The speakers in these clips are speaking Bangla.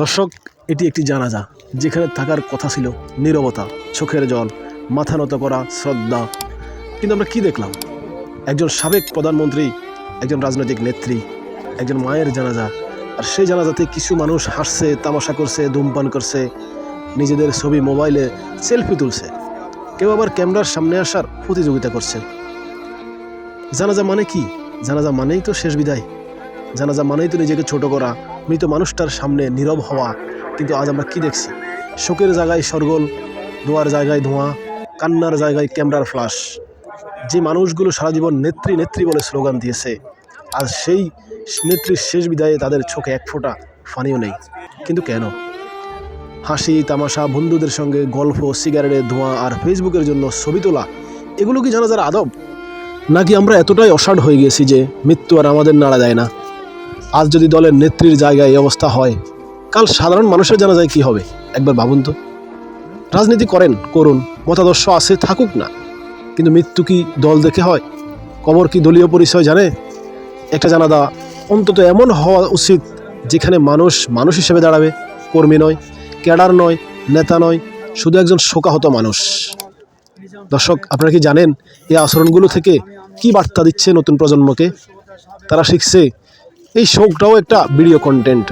দর্শক, এটি একটি জানাজা যেখানে থাকার কথা ছিল নীরবতা, চোখের জল, মাথা নত করা, শ্রদ্ধা। কিন্তু আমরা কি দেখলাম? একজন সাবেক প্রধানমন্ত্রী, একজন রাজনৈতিক নেত্রী, একজন মায়ের জানাজা। আর সেই জানাজাতে কিছু মানুষ হাসছে, তামাশা করছে, ধূমপান করছে, নিজেদের ছবি মোবাইলে সেলফি তুলছে। কেউ আবার ক্যামেরার সামনে আসার প্রতিযোগিতা করছে। জানাজা মানে কি? জানাজা মানেই তো শেষ বিদায়। জানাজা মানেই তো নিজেকে ছোট করা, মৃত মানুষটার সামনে নীরব হওয়া। কিন্তু আজ আমরা কি দেখছি? শোকের জায়গায় সরগোল দোয়ার জায়গায় ধোঁয়া, কান্নার জায়গায় ক্যামেরার ফ্লাশ যে মানুষগুলো সারা জীবন নেত্রী নেত্রী বলে স্লোগান দিয়েছে, আজ সেই নেত্রীর শেষ বিদায়ে তাদের চোখে এক ফোঁটা ফানিও নেই। কিন্তু কেন? হাসি, তামাশা, বন্ধুদের সঙ্গে গল্প, সিগারেটের ধোঁয়া আর ফেসবুকের জন্য ছবি তোলা, এগুলো কি জানাজার আদব? নাকি আমরা এতটাই অসাড় হয়ে গেছি যে মৃত্যু আর আমাদের নাড়া দেয় না? আজ যদি দলের নেত্রীর জায়গায় এই অবস্থা হয়, কাল সাধারণ মানুষের জানা যায় কী হবে? একবার ভাবুন তো। রাজনীতি করেন, করুন, মতাদর্শ আছে, থাকুক না। কিন্তু মৃত্যু কি দল দেখে হয়? কবর কি দলীয় পরিচয় জানে? একটা জানা জানাদা অন্তত এমন হওয়া উচিত যেখানে মানুষ মানুষ হিসেবে দাঁড়াবে, কর্মী নয়, ক্যাডার নয়, নেতা নয়, শুধু একজন শোকাহত মানুষ। দর্শক, আপনারা কি জানেন এই আচরণগুলো থেকে কি বার্তা দিচ্ছে নতুন প্রজন্মকে? তারা শিখছে এই শোকটাও একটা ভিডিও কন্টেন্ট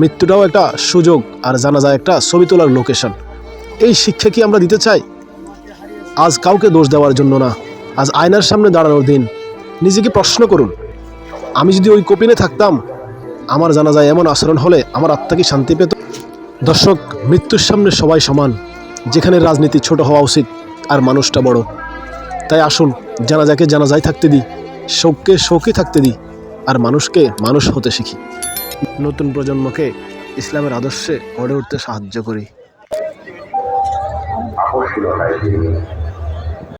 মৃত্যুটাও একটা সুযোগ, আর জানা যায় একটা ছবি তোলার লোকেশন এই শিক্ষা কি আমরা দিতে চাই? আজ কাউকে দোষ দেওয়ার জন্য না, আজ আয়নার সামনে দাঁড়ানোর দিন। নিজেকে প্রশ্ন করুন, আমি যদি ওই কপিনে থাকতাম, আমার জানা যায় এমন আচরণ হলে আমার আত্মা কি শান্তি পেত। দর্শক, মৃত্যুর সামনে সবাই সমান, যেখানে রাজনীতি ছোট হওয়া উচিত, আর মানুষটা বড়। তাই আসুন জানাজাকে জানাজাই থাকতে দিই, শোককে শোকই থাকতে দিই। আর মানুষকে মানুষ হতে শিখি। নতুন প্রজন্মকে ইসলামের আদর্শে গড়ে উঠতে সাহায্য করি।